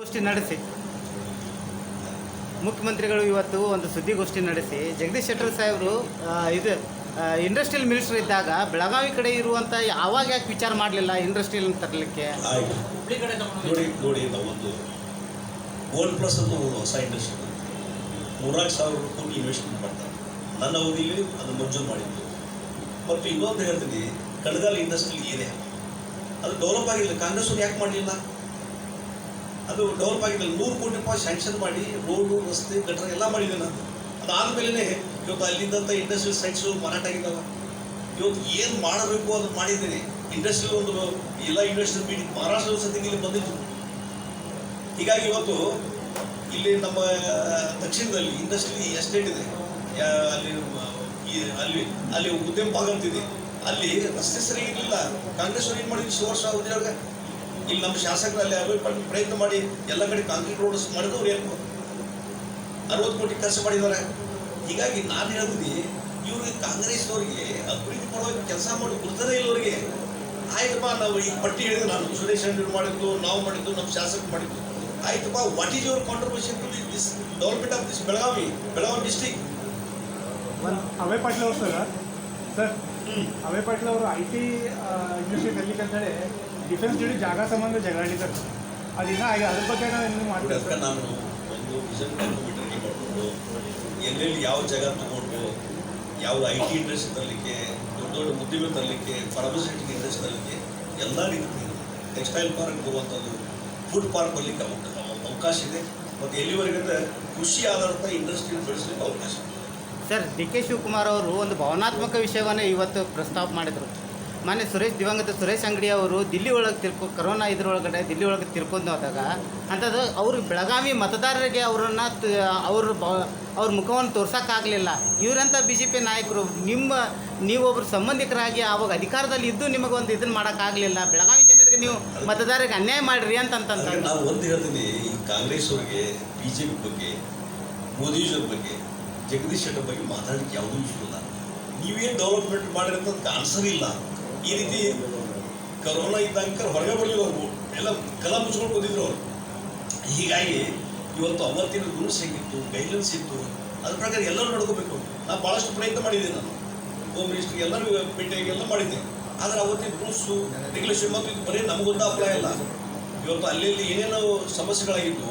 ಗೋಷ್ಠಿ ನಡೆಸಿ. ಮುಖ್ಯಮಂತ್ರಿಗಳು ಇವತ್ತು ಒಂದು ಸುದ್ದಿಗೋಷ್ಠಿ ನಡೆಸಿ. ಜಗದೀಶ್ ಶೆಟ್ಟರ್ ಸಾಹೇಬರು ಇದು ಇಂಡಸ್ಟ್ರಿಯಲ್ ಮಿನಿಸ್ಟರ್ ಇದ್ದಾಗ ಬೆಳಗಾವಿ ಕಡೆ ಇರುವಂಥ ಯಾವಾಗ ಯಾಕೆ ವಿಚಾರ ಮಾಡಲಿಲ್ಲ ಇಂಡಸ್ಟ್ರಿಯಲ್ ತರಲಿಕ್ಕೆ? ನೋಡಿ ನೋಡಿ ನಾವೊಂದು ಗೋಲ್ಡ್ ಪ್ಲಸ್ ಅಂತ ಒಂದು ಹೊಸ ಇಂಡಸ್ಟ್ರಿ ಮೂರ್ನಾಲ್ಕು ಸಾವಿರ ಕೋಟಿ ಇನ್ವೆಸ್ಟ್ಮೆಂಟ್ ಮಾಡ್ತಾರೆ ನನ್ನ ಅವಧಿಯಲ್ಲಿ ಅದು ಮಂಜೂರು ಮಾಡಿದ್ದು ಮತ್ತು ಇನ್ನೊಂದು ಹೇಳ್ತೀನಿ ಕಡಗಾಲ ಇಂಡಸ್ಟ್ರಿ ಏನೇ ಅದು ಡೆವಲಪ್ ಆಗಿಲ್ಲ ಕಾಂಗ್ರೆಸ್ ಅವ್ರು ಯಾಕೆ ಮಾಡಲಿಲ್ಲ? ಅದು ಡೆವಲಪ್ ಆಗಿಲ್ಲ ನೂರು ಕೋಟಿ ರೂಪಾಯಿ ಸ್ಯಾಂಕ್ಷನ್ ಮಾಡಿ ರೋಡು ರಸ್ತೆ ಗಟ್ಟರ ಎಲ್ಲ ಮಾಡಿದೆ ನಾನು. ಅದಾದಮೇಲೆ ಇವತ್ತು ಅಲ್ಲಿದ್ದಂಥ ಇಂಡಸ್ಟ್ರಿಯಲ್ ಸೈಟ್ಸು ಮಾರಾಟ ಆಗಿದ್ದಾವೆ ಇವತ್ತು ಏನು ಮಾಡಬೇಕು ಅದು ಮಾಡಿದ್ದೀನಿ. ಇಂಡಸ್ಟ್ರಿಯಲ್ ಒಂದು ಎಲ್ಲ ಇಂಡಸ್ಟ್ರಿಯಲ್ ಮೀಟಿಂಗ್ ಮಹಾರಾಷ್ಟ್ರದ ಸತಿಗೆ ಇಲ್ಲಿ ಬಂದಿತ್ತು. ಹೀಗಾಗಿ ಇವತ್ತು ಇಲ್ಲಿ ನಮ್ಮ, ದಕ್ಷಿಣದಲ್ಲಿ ಇಂಡಸ್ಟ್ರಿ ಎಸ್ಟೇಟ್ ಇದೆ. ಅಲ್ಲಿ ಅಲ್ಲಿ ಅಲ್ಲಿ ಉದ್ಯಮ ಭಾಗ ಅಂತಿದೆ ಅಲ್ಲಿ ರಸ್ತೆ ಸರಿ ಇರಲಿಲ್ಲ. ಕಾಂಗ್ರೆಸ್ ಏನು ಮಾಡಿದ್ರು? ಶಿವರ್ಷ ಅವಧಿಯೊಳಗೆ ಇಲ್ಲಿ ನಮ್ಮ ಶಾಸಕರಲ್ಲಿ ಅಭಿವೃದ್ಧಿ ಪ್ರಯತ್ನ ಮಾಡಿ ಎಲ್ಲ ಕಡೆ ಕಾಂಕ್ರೀಟ್ ರೋಡ್ಸ್ ಮಾಡಿದವ್ರು ಏನು? ಅರವತ್ತು ಕೋಟಿ ಖರ್ಚು ಮಾಡಿದ್ದಾರೆ. ಹೀಗಾಗಿ ನಾನು ಹೇಳ್ತೀನಿ ಇವ್ರಿಗೆ ಕಾಂಗ್ರೆಸ್ನವ್ರಿಗೆ ಅಭಿವೃದ್ಧಿ ಮಾಡುವ ಕೆಲಸ ಮಾಡಿ ಇಲ್ಲ ಇಲ್ಲವರಿಗೆ ಆಯ್ತಪ್ಪ ನಾವು ಈ ಪಟ್ಟಿ ಹೇಳಿದ್ರು ನಾನು ಸುರೇಶ್ ಅಂಗಡಿ ಮಾಡಿದ್ದು ನಾವು ಮಾಡಿದ್ದು ನಮ್ಮ ಶಾಸಕರು ಮಾಡಿದ್ದು. ಆಯ್ತಪ್ಪ what is your contribution to this development of this Belagavi Belagavi district ಅವೇ ಅಭಯ ಪಾಟೀಲ್ ಅವರು ಸರ್. ಸರ್ ಅವೇ ಪಾಟೀಲ್ ಅವರು ಐ ಟಿ ಇಂಡಸ್ಟ್ರಿ ಕಲಿಕ್ಕೆ ಅಂತೇಳಿ ಡಿಫೆನ್ಸ್ ಜೋಡಿ ಜಾಗ ಸಂಬಂಧ ಜಗಳಾಡಿದ್ದಾರೆ ಅದಿನ್ನ ಹಾಗೆ ಅದ್ರ ಬಗ್ಗೆ ನಾವು ಇನ್ನೂ ಮಾಡ್ತೀವಿ ಅದಕ್ಕೆ ನಾನು ಒಂದು ವಿಷನ್ ಮಾಡಿಕೊಂಡು ಎಲ್ಲೆಲ್ಲಿ ಯಾವ ಜಾಗ ತಗೊಂಡು ಯಾವ ಐ ಟಿ ಇಂಡಸ್ಟ್ರಿ ತರಲಿಕ್ಕೆ ದೊಡ್ಡ ದೊಡ್ಡ ಮುದ್ದಿಗೆ ತರಲಿಕ್ಕೆ ಫಾರ್ಮಸ್ಯೂಟಿಕ್ ಇಂಡಸ್ಟ್ರಿ ತರಲಿಕ್ಕೆ ಎಲ್ಲ ರೀತಿ ಟೆಕ್ಸ್ಟೈಲ್ ಪಾರ್ಕ್ ಹೋಗುವಂಥದ್ದು ಫುಡ್ ಪಾರ್ಕ್ ಬರಲಿಕ್ಕೆ ಅವಕಾಶ ಅವಕಾಶ ಇದೆ. ಮತ್ತು ಎಲ್ಲಿವರೆಗೆ ಕೃಷಿ ಆಧಾರಿತ ಇಂಡಸ್ಟ್ರಿ ಬೆಳೆಸಲಿಕ್ಕೆ ಅವಕಾಶ ಇದೆ. ಸರ್ ಡಿ ಕೆ ಶಿವಕುಮಾರ್ ಅವರು ಒಂದು ಭಾವನಾತ್ಮಕ ವಿಷಯವನ್ನು ಇವತ್ತು ಪ್ರಸ್ತಾಪ ಮಾಡಿದರು. ಮೊನ್ನೆ ಸುರೇಶ್, ದಿವಂಗತ ಸುರೇಶ್ ಅಂಗಡಿ ಅವರು ದಿಲ್ಲಿ ಒಳಗೆ ತಿರ್ಕೊ, ಕರೋನಾ ಇದ್ರೊಳಗಡೆ ದಿಲ್ಲಿ ಒಳಗೆ ತಿರ್ಕೊಂಡು ಹೋದಾಗ ಅಂಥದ್ದು ಅವರು ಬೆಳಗಾವಿ ಮತದಾರರಿಗೆ ಅವರನ್ನು ಅವ್ರ ಅವ್ರ ಮುಖವನ್ನು ತೋರ್ಸೋಕ್ಕಾಗಲಿಲ್ಲ ಇವರಂಥ ಬಿ ಜೆ ಪಿ ನಾಯಕರು, ನಿಮ್ಮ ನೀವೊಬ್ಬರು ಸಂಬಂಧಿಕರಾಗಿ ಆವಾಗ ಅಧಿಕಾರದಲ್ಲಿ ಇದ್ದು ನಿಮಗೊಂದು ಇದನ್ನು ಮಾಡೋಕ್ಕಾಗಲಿಲ್ಲ ಬೆಳಗಾವಿ ಜನರಿಗೆ ನೀವು ಮತದಾರರಿಗೆ ಅನ್ಯಾಯ ಮಾಡಿರಿ ಅಂತಂತ ನಾವು ಒಂದು ಹೇಳ್ತೀನಿ ಕಾಂಗ್ರೆಸ್ ಅವರಿಗೆ ಬಿ ಜೆ ಪಿ ಬಗ್ಗೆ ಮೋದಿಜಿಯವ್ರ ಬಗ್ಗೆ, ಜಗದೀಶ್ ಶೆಟ್ಟರ್ ಬಗ್ಗೆ ಮಾತಾಡಲಿಕ್ಕೆ ಯಾವುದೂ ಇಷ್ಟ ಇಲ್ಲ. ನೀವೇನು ಡೆವಲಪ್ಮೆಂಟ್ ಮಾಡಿರೋಂಥದ್ದು ಆನ್ಸರ್ ಇಲ್ಲ. ಈ ರೀತಿ ಕರೋನಾ ಇದ್ದಂಕ ಹೊರಗೆ ಬರಲಿಲ್ಲ ಎಲ್ಲ ಕಲ ಮುಚ್ಕೊಂಡು ಬಂದಿದ್ರು ಅವರು. ಹೀಗಾಗಿ ಇವತ್ತು ಅವತ್ತಿನ ರೂಲ್ಸ್ ಹೇಗಿತ್ತು ಗೈಡ್ಲೈನ್ಸ್ ಇತ್ತು, ಅದ್ರ ಪ್ರಕಾರ ಎಲ್ಲರೂ ನಡ್ಕೋಬೇಕು ನಾನು ಭಾಳಷ್ಟು ಪ್ರಯತ್ನ ಮಾಡಿದ್ದೆ ನಾನು. ಹೋಮ್ ಮಿನಿಸ್ಟ್ರಿಗೆ ಎಲ್ಲರೂ ಭೇಟಿಯಾಗಿ ಎಲ್ಲ ಮಾಡಿದ್ದೆ. ಆದರೆ ಅವತ್ತಿನ ರೂಲ್ಸು ರೆಗ್ಯುಲೇಷನ್ ಮತ್ತು ಇದು ಬರೀ ನಮಗೊಂದು ಅಪ್ಲೈ ಇಲ್ಲ ಇವತ್ತು ಅಲ್ಲಿ ಏನೇನೋ ಸಮಸ್ಯೆಗಳಾಗಿದ್ದು,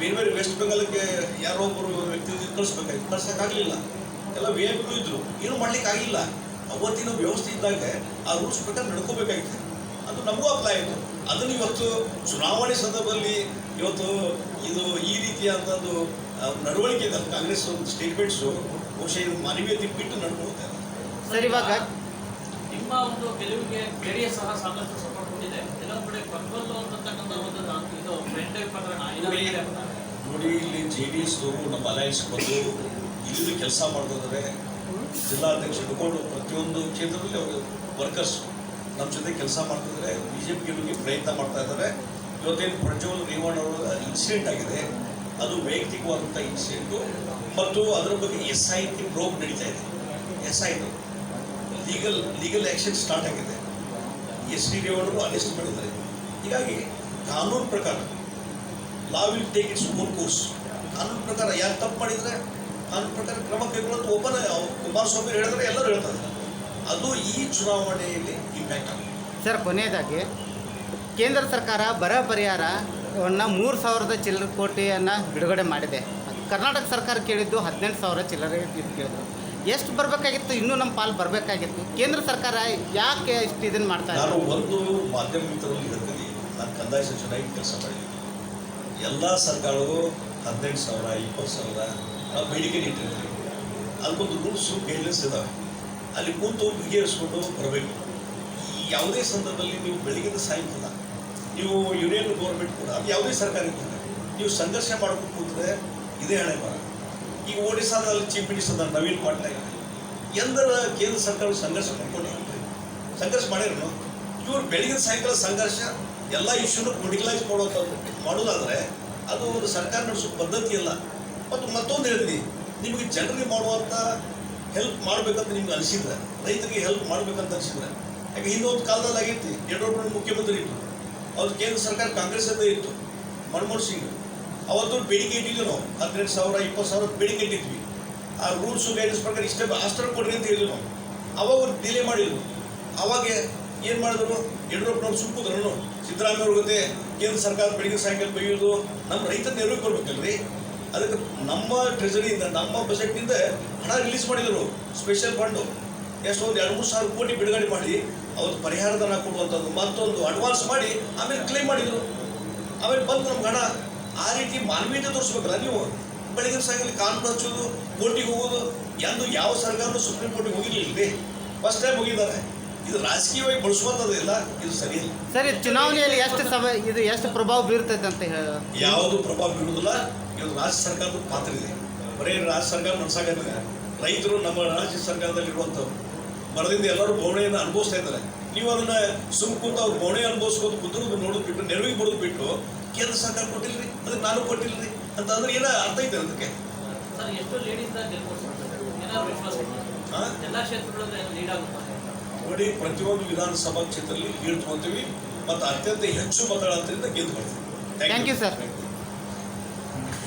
ಬೇರೆ ಬೇರೆ ವೆಸ್ಟ್ ಬೆಂಗಾಲಕ್ಕೆ ಯಾರೋ ಒಬ್ಬರು ವ್ಯಕ್ತಿ ಕಳಿಸ್ಬೇಕಾಗಿತ್ತು. ಕಳ್ಸೋಕ್ಕಾಗಲಿಲ್ಲ. ಎಲ್ಲ ವಿ ಐ ಪಿಗಳು ಇದ್ರು. ಏನು ಮಾಡ್ಲಿಕ್ಕೆ ಆಗಿಲ್ಲ ಅವತ್ತಿನ ವ್ಯವಸ್ಥೆ ಇದ್ದಾಗ ಆ ರೂಲ್ಸ್ ಪ್ರಕಾರ ನಡ್ಕೋಬೇಕಾಗಿತ್ತು. ಅದು ನಮಗೂ ಅಪ್ಲೈ ಆಯಿತು. ಅದನ್ನು ಇವತ್ತು ಚುನಾವಣೆ ಸಂದರ್ಭದಲ್ಲಿ ಇವತ್ತು ಇದು ಈ ರೀತಿಯಾದಂಥದ್ದು ನಡವಳಿಕೆ ಇದೆ. ಕಾಂಗ್ರೆಸ್ ಒಂದು ಸ್ಟೇಟ್ಮೆಂಟ್ಸು ಬಹುಶಃ ಇದು ಮಾನವೀಯತೆ ತಿಪ್ಪಿಟ್ಟು ನಡ್ಕೊಳ್ತಾ ಇದೆ ಸರ್ ಇವಾಗ ನಿಮ್ಮ ಒಂದು ಗೆಲುವಿಗೆ ಬೇರೆ ಸಹ ಸಾಕಷ್ಟು ಸಪೋರ್ಟ್ ಕೊಟ್ಟಿದೆ. ಕೆಲವೊಂದು ಕಡೆ ಪ್ರಜ್ವಲ್ ಅಂತಕ್ಕಂಥ ಒಂದು ಇದು ಫ್ರೆಂಡ್ ಪ್ರಕರಣ ನೋಡಿ ಇಲ್ಲಿ ಜೆ ಡಿ ಎಸ್ ನಮ್ಮ ಅಲಯನ್ಸ್ ಬಂದು ಇಲ್ಲಿ ಕೆಲಸ ಮಾಡ್ತಿದ್ದಾರೆ ಜಿಲ್ಲಾಧ್ಯಕ್ಷ ತಗೊಂಡು ಪ್ರತಿಯೊಂದು ಕ್ಷೇತ್ರದಲ್ಲಿ ಅವರು ವರ್ಕರ್ಸ್ ನಮ್ಮ ಜೊತೆ ಕೆಲಸ ಮಾಡ್ತಿದ್ದಾರೆ. ಬಿ ಜೆ ಪಿ ಗೆಲುವಿಗೆ ಪ್ರಯತ್ನ ಮಾಡ್ತಾ ಇದ್ದಾರೆ. ಇವತ್ತೇನು ಪ್ರಜ್ವಲ್ ರೇವಣ್ಣ ಅವರ ಇನ್ಸಿಡೆಂಟ್ ಆಗಿದೆ, ಅದು ವೈಯಕ್ತಿಕವಾದಂಥ ಇನ್ಸಿಡೆಂಟು ಮತ್ತು ಅದರ ಬಗ್ಗೆ ಎಸ್ ಐ ಟಿ ಪ್ರೋಬ್ ನಡೀತಾ ಇದೆ. S I T legal legal action start ಆಗಿದೆ. ಎಸ್ ಡಿ ರೇವಣ್ಣರು ಅರೆಸ್ಟ್ ಮಾಡಿದ್ದಾರೆ. ಹೀಗಾಗಿ ಕಾನೂನು ಪ್ರಕಾರ law will take its own course ಕಾನೂನು ಪ್ರಕಾರ ಯಾರು ತಪ್ಪು ಮಾಡಿದರೆ ಕಾನೂನು ಪ್ರಕಾರ ಕ್ರಮ ಕೈಗೊಳ್ಳೋದು ಒಬ್ಬನ ಕುಮಾರಸ್ವಾಮಿ ಹೇಳಿದ್ರೆ ಎಲ್ಲರೂ ಹೇಳ್ತಾರೆ. ಅದು ಈ ಚುನಾವಣೆಯಲ್ಲಿ ಇಂಪ್ಯಾಕ್ಟ್ ಆಗುತ್ತೆ. ಸರ್ ಕೊನೆಯದಾಗಿ ಕೇಂದ್ರ ಸರ್ಕಾರ ಬರ ಪರಿಹಾರವನ್ನು ಮೂರು ಸಾವಿರದ ಚಿಲ್ಲರೆ ಕೋಟಿಯನ್ನು ಬಿಡುಗಡೆ ಮಾಡಿದೆ. ಕರ್ನಾಟಕ ಸರ್ಕಾರ ಕೇಳಿದ್ದು ಹದಿನೆಂಟು ಸಾವಿರ ಚಿಲ್ಲರೆ ಇದು ಕೇಳಿದ್ರು. ಎಷ್ಟು ಬರಬೇಕಾಗಿತ್ತು? ಇನ್ನೂ ನಮ್ಮ ಪಾಲು ಬರಬೇಕಾಗಿತ್ತು. ಕೇಂದ್ರ ಸರ್ಕಾರ ಯಾಕೆ ಇಷ್ಟು ಇದನ್ನು ಮಾಡ್ತಾ ನಾನು ಒಂದು ಮಾಧ್ಯಮ ಮಿತ್ರರಲ್ಲಿ ಹೇಳ್ತೀನಿ ನಾನು ಕಂದಾಯ ಸಚಿವನಾಗಿ ಕೆಲಸ ಮಾಡಿದ್ದೀನಿ. ಎಲ್ಲ ಸರ್ಕಾರಗಳು ಹದಿನೆಂಟು ಸಾವಿರ ಇಪ್ಪತ್ತು ಸಾವಿರ ನಾವು ಬೇಡಿಕೆ ಇಟ್ಟಿರ್ತೀವಿ ಅದಕ್ಕೊಂದು ರೂಲ್ಸು ಗೈಡ್ಲೈನ್ಸ್ ಇದ್ದಾವೆ ಅಲ್ಲಿ ಕೂತು ಬಿಗಿಹರಿಸ್ಕೊಂಡು ಬರಬೇಕು. ಯಾವುದೇ ಸಂದರ್ಭದಲ್ಲಿ ನೀವು ಬೆಳಗಿನ ಸಾಯಂಕಾಲ, ನೀವು ಯೂನಿಯನ್ ಗೌರ್ಮೆಂಟ್ ಕೂಡ, ಅದು ಯಾವುದೇ ಸರ್ಕಾರ ಇರ್ತದೆ ನೀವು ಸಂಘರ್ಷ ಮಾಡ್ಕೊಂಡು ಕೂತ್ರೆ ಇದೇ ಹಣೆ ಬರ ಈಗ ಒಡಿಸ್ಸಾದಲ್ಲಿ ಚೀಫ್ ಮಿನಿಸ್ಟರ್ ನವೀನ್ ಪಟ್ನಾಯಕ್ ಎಂದರ ಕೇಂದ್ರ ಸರ್ಕಾರ ಸಂಘರ್ಷ ಮಾಡ್ಕೊಂಡೆ ಸಂಘರ್ಷ ಮಾಡಿರೋ ಇವರು ಬೆಳಗಿನ ಸಾಯಂಕಾಲ ಸಂಘರ್ಷ, ಎಲ್ಲ ಇಶ್ಯೂನು ಪೊಲಿಟಿಕಲೈಸ್ ಮಾಡುವಂಥದ್ದು, ಮಾಡೋದಾದರೆ ಅದು ಒಂದು ಸರ್ಕಾರ ನಡೆಸೋ ಪದ್ಧತಿ ಅಲ್ಲ ಮತ್ತು ಮತ್ತೊಂದು ಹೇಳ್ತೀನಿ. ನಿಮಗೆ ಜನರಿಗೆ ಮಾಡುವಂಥ ಹೆಲ್ಪ್ ಮಾಡಬೇಕಂತ ನಿಮ್ಗೆ ಅನಿಸಿದ್ರೆ, ರೈತರಿಗೆ ಹೆಲ್ಪ್ ಮಾಡಬೇಕಂತ ಅನಿಸಿದ್ರೆ, ಯಾಕೆ ಹಿಂದೊಂದು ಕಾಲದಲ್ಲಿ ಆಗೈತಿ ಯಡಿಯೂರಪ್ಪನ ಮುಖ್ಯಮಂತ್ರಿ ಇತ್ತು ಅವ್ರು ಕೇಂದ್ರ ಸರ್ಕಾರ ಕಾಂಗ್ರೆಸ್ ಇತ್ತು, ಮನಮೋಹನ್ ಸಿಂಗ್. ಅವತ್ತು ಬೇಡಿಕೆ ಇಟ್ಟಿದ್ವಿ ನಾವು, ಹದಿನೆಂಟು ಸಾವಿರ, ಇಪ್ಪತ್ತು ಸಾವಿರ ಬೇಡಿಕೆ ಇಟ್ಟಿದ್ವಿ. ಆ ರೂಲ್ಸು ಗೈಡೆನ್ಸ್ ಪ್ರಕಾರ ಇಷ್ಟೇ ಅಷ್ಟರ ಕೊಡ್ರಿ ಅಂತ ಹೇಳಿದ್ವಿ ನಾವು. ಅವಾಗ ಡಿಲೇ ಮಾಡಿದ್ರು. ಅವಾಗ ಏನು ಮಾಡಿದ್ರು? ಯಡಿಯೂರಪ್ಪನವ್ರು ಸುಮ್ಮುದ್ರನು ಸಿದ್ದರಾಮಯ್ಯವ್ರ ಜೊತೆ ಕೇಂದ್ರ ಸರ್ಕಾರ ಬೆಳಿಗ್ಗೆ ಸಾಯಂಕಾಲ ಬೈಯೋದು ನಮ್ಮ ರೈತರ ನೆರವಿಗೆ ಕೊಡ್ಬೇಕಲ್ರಿ ಅದಕ್ಕೆ ನಮ್ಮ ಟ್ರೆಜರಿಯಿಂದ ನಮ್ಮ ಬಜೆಟ್ನಿಂದ ಹಣ ರಿಲೀಸ್ ಮಾಡಿದರು ಸ್ಪೆಷಲ್ ಫಂಡು ಎಷ್ಟು ಒಂದು ಎರಡು ಮೂರು ಸಾವಿರ ಕೋಟಿ ಬಿಡುಗಡೆ ಮಾಡಿ ಅವತ್ತು ಪರಿಹಾರಧನ ಕೊಡುವಂಥದ್ದು, ಮತ್ತೊಂದು ಅಡ್ವಾನ್ಸ್ ಮಾಡಿ ಆಮೇಲೆ ಕ್ಲೇಮ್ ಮಾಡಿದರು. ಆಮೇಲೆ ಬಂದು ನಮ್ಗೆ ಹಣ ಆ ರೀತಿ ಮಾನವೀಯತೆ ತೋರಿಸ್ಬೇಕಲ್ಲ ನೀವು. ಬೆಳಗಿನ ಸಾಯಂಕಾಲ ಕಾನೂನು ಹಚ್ಚೋದು ಕೋರ್ಟಿಗೆ ಹೋಗೋದು, ಎಂದು ಯಾವ ಸರ್ಕಾರನೂ ಸುಪ್ರೀಂ ಕೋರ್ಟಿಗೆ ಹೋಗಿರಲಿಲ್ಲ. ಫಸ್ಟ್ ಟೈಮ್ ಹೋಗಿದ್ದಾರೆ. ಇದು ರಾಜಕೀಯವಾಗಿ ಬಳಸುವಂಥದ್ದಿಲ್ಲ ಇದು ಸರಿ ಸರ್ ಸರಿ ಚುನಾವಣೆಯಲ್ಲಿ ಎಷ್ಟು ಸಭೆ ಇದು ಎಷ್ಟು ಪ್ರಭಾವ ಬೀರ್ತೈತೆ ಅಂತ ಹೇಳಿ. ಯಾವುದು ಪ್ರಭಾವ ಬೀರುವುದಿಲ್ಲ ಇದು ರಾಜ್ಯ ಸರ್ಕಾರದ ಪಾತ್ರ ಇದೆ. ಬರೀ ರಾಜ್ಯ ಸರ್ಕಾರ ನಡ್ಸಾಕತ್ತಿದೆ ರೈತರು ನಮ್ಮ ರಾಜ್ಯ ಸರ್ಕಾರದಲ್ಲಿರುವಂಥವ್ರು ಮರದಿಂದ ಎಲ್ಲರೂ ಬೋಣೆಯನ್ನು ಅನುಭವಿಸ್ತಾ ಇದ್ದಾರೆ. ನೀವು ಅದನ್ನ ಸುಮ್ ಕೂತು ಅವ್ರು ಬೋಣೆ ಅನುಭವಿಸ್ಕೋದು ಕುದುರೋದು ನೋಡೋದು ಬಿಟ್ಟು ನೆರವಿಗೆ ಬರೋದು ಬಿಟ್ಟು ಕೇಂದ್ರ ಸರ್ಕಾರ ಕೊಟ್ಟಿಲ್ರಿ ಅದಕ್ಕೆ ನಾನು ಕೊಟ್ಟಿಲ್ರಿ ಅಂತ ಅಂದ್ರೆ ಏನ ಅರ್ಥ ಐತೆ ಅದಕ್ಕೆ? ಎಲ್ಲ ಕ್ಷೇತ್ರಗಳಲ್ಲಿ ಲೀಡ್ ಆಗುತ್ತೆ? ನೋಡಿ ಪ್ರತಿಯೊಂದು ವಿಧಾನಸಭಾ ಕ್ಷೇತ್ರದಲ್ಲಿ ಗೆಲ್ತ್ಕೊಂತೀವಿ ಮತ್ತು ಅತ್ಯಂತ ಹೆಚ್ಚು ಮತಗಳ ಗೆದ್ದು ಬರ್ತೀವಿ ಥ್ಯಾಂಕ್ ಯು ಸರ್